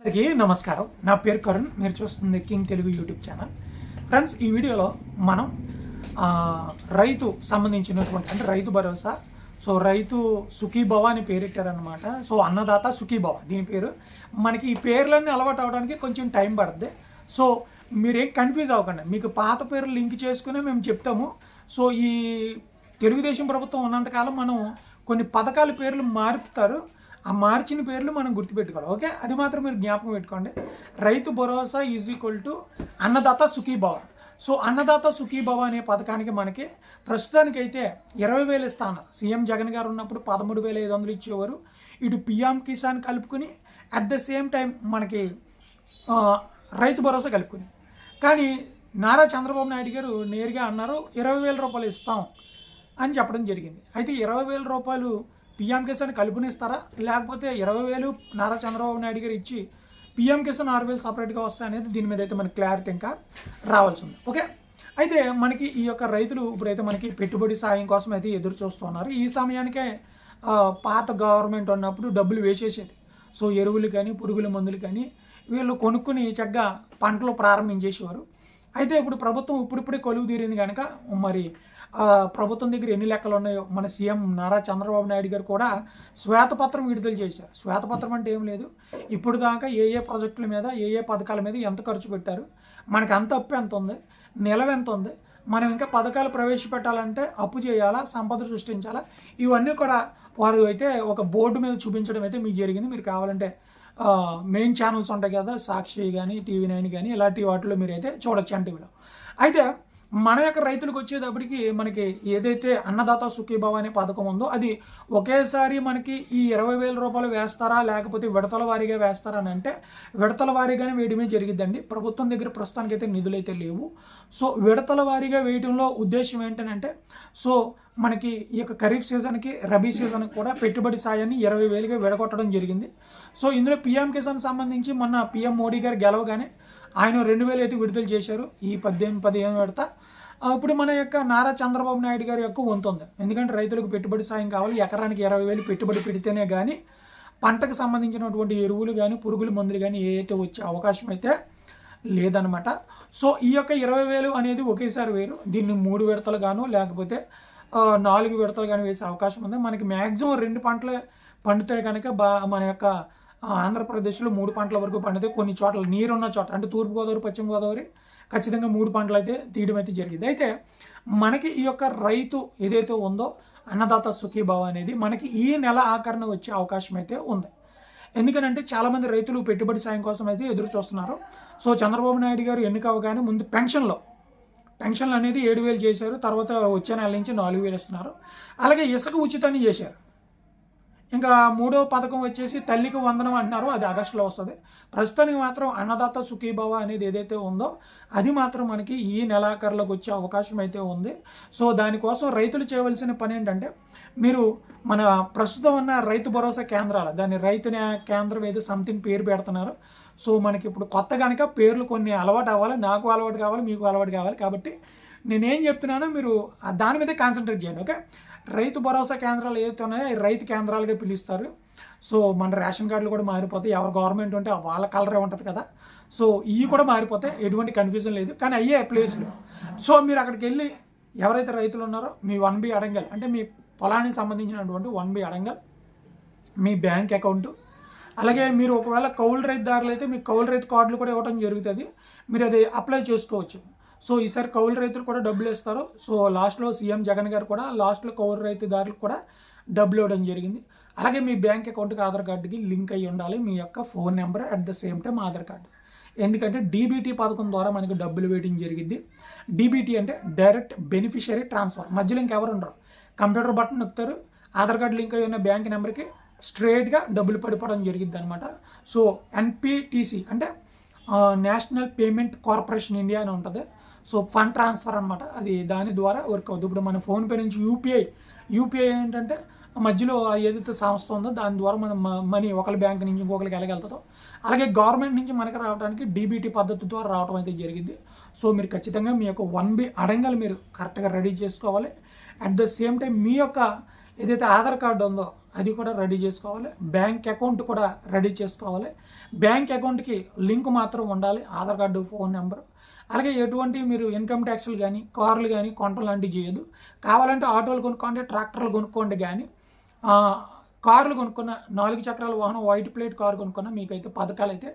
అందరికీ నమస్కారం. నా పేరు కరుణ్. మీరు చూస్తుంది king Telugu YouTube channel. Friends ఈ వీడియోలో మనం రైతు సంబంధించినటువంటి అంటే రైతు భరోసా. సో రైతు సుఖీభవ అని పేరెట్టారనమాట సో అన్నదాత సుఖీభవ దీని పేరు. మనకి ఈ పేర్లన్నీ అలవాటు అవడానికి కొంచెం టైం పడుతుంది సో మీరేం కన్ఫ్యూజ్ అవ్వకండి. మీకు పాత పేర్లు లింక్ చేసుకునే మేము చెప్తాము. సో ఈ తెలుగుదేశం ప్రభుత్వం ఉన్నంతకాలం మనం కొన్ని పథకాల పేర్లు మారుస్తారు ఆ మార్చిన పేర్లు మనం గుర్తుపెట్టుకోవాలి. ఓకే? అది మాత్రం మీరు జ్ఞాపకం పెట్టుకోండి. Rythu Bharosa is equal to Annadata Sukhibhava. So Annadata Sukhibhava అనే పథకానికి మనకి ప్రస్తుతానికైతే ఇరవై వేల స్థానం సీఎం జగన్ గారు ఉన్నప్పుడు పదమూడు వేల ఐదు వందలు ఇచ్చేవారు. ఇటు పిఎం కిసాన్ కలుపుకుని అట్ ద సేమ్ టైం మనకి రైతు భరోసా కలుపుకుని. కానీ నారా చంద్రబాబు నాయుడు గారు నేరుగా అన్నారు ఇరవై వేల రూపాయలు ఇస్తాం అని చెప్పడం జరిగింది. అయితే ఇరవై వేల రూపాయలు పిఎం కిసాన్ కలుపునిస్తారా? లేకపోతే ఇరవై వేలు నారా చంద్రబాబు నాయుడు గారు ఇచ్చి పిఎం కిసాన్ ఆరు వేలు సపరేట్గా వస్తాయనేది దీని మీద అయితే మనకి క్లారిటీ ఇంకా రావాల్సి ఉంది. ఓకే అయితే మనకి ఈ యొక్క రైతులు ఇప్పుడైతే మనకి పెట్టుబడి సాయం కోసం అయితే ఎదురు చూస్తున్నారు ఈ సమయానికే పాత గవర్నమెంట్ ఉన్నప్పుడు డబ్బులు వేసేసేది. సో ఎరువులు కానీ పురుగుల మందులు కానీ వీళ్ళు కొనుక్కుని చక్కగా పంటలు ప్రారంభించేసేవారు అయితే ఇప్పుడు ప్రభుత్వం ఇప్పుడిప్పుడే కొలువు తీరింది కనుక మరి ప్రభుత్వం దగ్గర ఎన్ని లెక్కలు ఉన్నాయో మన సీఎం నారా చంద్రబాబు నాయుడు గారు కూడా శ్వేతపత్రం విడుదల చేశారు. శ్వేతపత్రం అంటే ఏం లేదు. ఇప్పుడు దాకా ఏ ఏ ప్రాజెక్టుల మీద ఏ ఏ పథకాల మీద ఎంత ఖర్చు పెట్టారు మనకి అంత అప్పు ఎంత ఉంది నిలవ ఎంత ఉంది మనం ఇంకా పథకాలు ప్రవేశపెట్టాలంటే అప్పు చేయాలా సంపద సృష్టించాలా ఇవన్నీ కూడా వారు అయితే ఒక బోర్డు మీద చూపించడం అయితే మీకు జరిగింది. మీరు కావాలంటే మెయిన్ ఛానల్స్ ఉంటాయి కదా సాక్షి కానీ టీవీ నైన్ కానీ ఇలాంటి వాటిలో మీరైతే చూడొచ్చు ఎన్టీవీలో అయితే మన యొక్క రైతులకు వచ్చేటప్పటికి మనకి ఏదైతే అన్నదాత సుఖీభావ అనే పథకం ఉందో అది ఒకేసారి మనకి ఈ ఇరవై వేల రూపాయలు వేస్తారా లేకపోతే విడతల వారీగా వేస్తారా అని అంటే విడతల వారీగానే వేయడమే జరిగిద్దండి. ప్రభుత్వం దగ్గర ప్రస్తుతానికి అయితే నిధులు అయితే లేవు. సో విడతల వారీగా వేయడంలో ఉద్దేశం ఏంటంటే సో మనకి ఈ యొక్క ఖరీఫ్ సీజన్కి రబీ సీజన్కి కూడా పెట్టుబడి సాయాన్ని ఇరవై వేలుగా విడగొట్టడం జరిగింది. సో ఇందులో పీఎం కిసాన్ సంబంధించి మొన్న పీఎం మోడీ గారు గెలవగానే ఆయన రెండు వేలు అయితే విడుదల చేశారు. ఈ పద్దెనిమిది పదిహేను విడత అప్పుడు ఇప్పుడు మన యొక్క నారా చంద్రబాబు నాయుడు గారి యొక్క వంతుంది ఎందుకంటే రైతులకు పెట్టుబడి సాయం కావాలి. ఎకరానికి ఇరవై వేలు పెట్టుబడి పెడితేనే కానీ పంటకు సంబంధించినటువంటి ఎరువులు కానీ పురుగుల మందులు కానీ ఏ వచ్చే అవకాశం అయితే లేదనమాట. సో ఈ యొక్క ఇరవై వేలు అనేది ఒకేసారి వేరు. దీన్ని మూడు విడతలు గాను లేకపోతే నాలుగు విడతలు కానీ వేసే అవకాశం ఉంది. మనకి మ్యాక్సిమం రెండు పంటలు పండితే కనుక బా మన యొక్క ఆంధ్రప్రదేశ్లో మూడు పంటల వరకు పండితే కొన్ని చోట్ల నీరున్న చోట అంటే తూర్పుగోదావరి పశ్చిమ గోదావరి ఖచ్చితంగా మూడు పంటలు అయితే తీయడం అయితే జరిగింది. అయితే మనకి ఈ యొక్క రైతు ఏదైతే ఉందో అన్నదాత సుఖీభావ అనేది మనకి ఈ నెల ఆఖరణ వచ్చే అవకాశం అయితే ఉంది. ఎందుకనంటే చాలామంది రైతులు పెట్టుబడి సాయం కోసం అయితే ఎదురు చూస్తున్నారు. సో చంద్రబాబు నాయుడు గారు ఎన్నిక అవగానే ముందు పెన్షన్లో పెన్షన్లు అనేది ఏడు వేలు చేశారు తర్వాత వచ్చే నెల నుంచి నాలుగు వేలు ఇస్తున్నారు. అలాగే ఇసుక ఉచితాన్ని చేశారు. ఇంకా మూడో పథకం వచ్చేసి తల్లికి వందనం అంటున్నారు. అది ఆగస్టులో వస్తుంది. ప్రస్తుతానికి మాత్రం అన్నదాత సుఖీభవ అనేది ఏదైతే ఉందో అది మాత్రం మనకి ఈ నెలాఖరులోకి వచ్చే అవకాశం అయితే ఉంది. సో దానికోసం రైతులు చేయవలసిన పని ఏంటంటే మీరు మన ప్రస్తుతం ఉన్న రైతు భరోసా కేంద్రాలు దాన్ని రైతు కేంద్రం ఏదో సంథింగ్ పేరు పెడుతున్నారు. సో మనకి ఇప్పుడు కొత్త కనుక పేర్లు కొన్ని అలవాటు అవ్వాలి. నాకు అలవాటు కావాలి మీకు అలవాటు కావాలి. కాబట్టి నేనేం చెప్తున్నానో మీరు దాని మీదే కాన్సన్ట్రేట్ చేయండి ఓకే? రైతు భరోసా కేంద్రాలు ఏవైతే ఉన్నాయో రైతు కేంద్రాలుగా పిలుస్తారు. సో మన రేషన్ కార్డులు కూడా మారిపోతాయి. ఎవరు గవర్నమెంట్ ఉంటే వాళ్ళ కలరే ఉంటుంది కదా. సో ఇవి కూడా మారిపోతాయి ఎటువంటి కన్ఫ్యూజన్ లేదు. కానీ అయ్యే ప్లేస్లు సో మీరు అక్కడికి వెళ్ళి ఎవరైతే రైతులు ఉన్నారో మీ వన్ బి అడంగల్ అంటే మీ పొలానికి సంబంధించినటువంటి వన్ బి అడంగల్ మీ బ్యాంక్ అకౌంట్ అలాగే మీరు ఒకవేళ కౌలు రైతుదారులు అయితే మీ కౌలు రైతు కార్డులు కూడా ఇవ్వడం జరుగుతుంది. మీరు అది అప్లై చేసుకోవచ్చు. సో ఈసారి కౌలు రైతులు కూడా డబ్బులు ఇస్తారు సో లాస్ట్లో సీఎం జగన్ గారు కూడా లాస్ట్లో కౌలు రైతుదారులకు కూడా డబ్బులు ఇవ్వడం జరిగింది. అలాగే మీ బ్యాంక్ అకౌంట్కి ఆధార్ కార్డుకి లింక్ అయ్యి ఉండాలి. మీ యొక్క phone number at the same time Aadhaar card. ఎందుకంటే డీబీటీ పథకం ద్వారా మనకి డబ్బులు వేయడం జరిగింది. డీబీటీ అంటే డైరెక్ట్ బెనిఫిషియరీ ట్రాన్స్ఫర్. మధ్యలో ఇంకెవరు ఉండరు. కంప్యూటర్ బటన్ నొక్కుతారు. ఆధార్ కార్డు లింక్ అయి ఉన్న బ్యాంక్ నెంబర్కి స్ట్రేట్గా డబ్బులు పడిపోవడం జరిగింది అనమాట సో ఎన్పిటిసి అంటే నేషనల్ పేమెంట్ కార్పొరేషన్ ఇండియా అని ఉంటుంది. సో ఫండ్ ట్రాన్స్ఫర్ అనమాట అది దాని ద్వారా వర్క్ అవుతుంది. ఇప్పుడు మన ఫోన్పే నుంచి యూపీఐ యూపీఐ ఏంటంటే మధ్యలో ఏదైతే సంస్థ ఉందో దాని ద్వారా మనం మనీ ఒకరి బ్యాంక్ నుంచి ఇంకొకరికి ఎలాగెళ్తుందో అలాగే గవర్నమెంట్ నుంచి మనకి రావడానికి డీబీటీ పద్ధతి ద్వారా రావడం అయితే జరిగింది. సో మీరు ఖచ్చితంగా మీ యొక్క వన్ బి అడంగలు మీరు కరెక్ట్గా రెడీ చేసుకోవాలి. అట్ ద సేమ్ టైం మీ యొక్క ఏదైతే ఆధార్ కార్డు ఉందో అది కూడా రెడీ చేసుకోవాలి. బ్యాంక్ అకౌంట్ కూడా రెడీ చేసుకోవాలి. బ్యాంక్ అకౌంట్కి లింక్ మాత్రం ఉండాలి ఆధార్ కార్డు ఫోన్ నెంబర్. అలాగే ఎటువంటి మీరు ఇన్కమ్ ట్యాక్స్లు కానీ కార్లు కానీ కొనటం లాంటివి చేయదు కావాలంటే ఆటోలు కొనుక్కోండి ట్రాక్టర్లు కొనుక్కోండి కానీ కార్లు కొనుక్కున్న నాలుగు చక్రాల వాహనం వైట్ ప్లేట్ కారు కొనుక్కున్న మీకైతే పథకాలు అయితే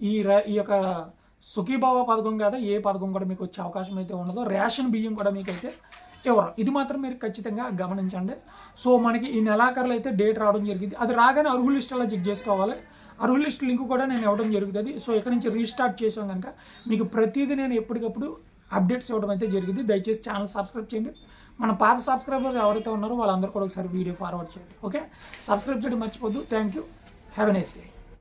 ఈ ర- ఈ యొక్క సుఖీభావ పథకం కాదా ఏ పథకం కూడా మీకు వచ్చే అవకాశం అయితే ఉండదు. రేషన్ బియ్యం కూడా మీకైతే ఎవరు? ఇది మాత్రం మీరు ఖచ్చితంగా గమనించండి. సో మనకి ఈ నెలాఖరులు అయితే డేట్ రావడం జరిగింది. అది రాగానే అర్హుల లిస్ట్ అలా చెక్ చేసుకోవాలి. అర్హుల లిస్ట్ లింక్ కూడా నేను ఇవ్వడం జరుగుతుంది. సో ఇక్కడ నుంచి రీస్టార్ట్ చేసాం కనుక మీకు ప్రతిదీ నేను ఎప్పటికప్పుడు అప్డేట్స్ ఇవ్వడం అయితే జరిగింది. దయచేసి ఛానల్ సబ్స్క్రైబ్ చేయండి. మన పాత సబ్స్క్రైబర్స్ ఎవరైతే ఉన్నారో వాళ్ళందరూ కూడా ఒకసారి వీడియో ఫార్వర్డ్ చేయండి. ఓకే? సబ్స్క్రైబ్ చేయడం మర్చిపోద్దు thank you. Have a nice day.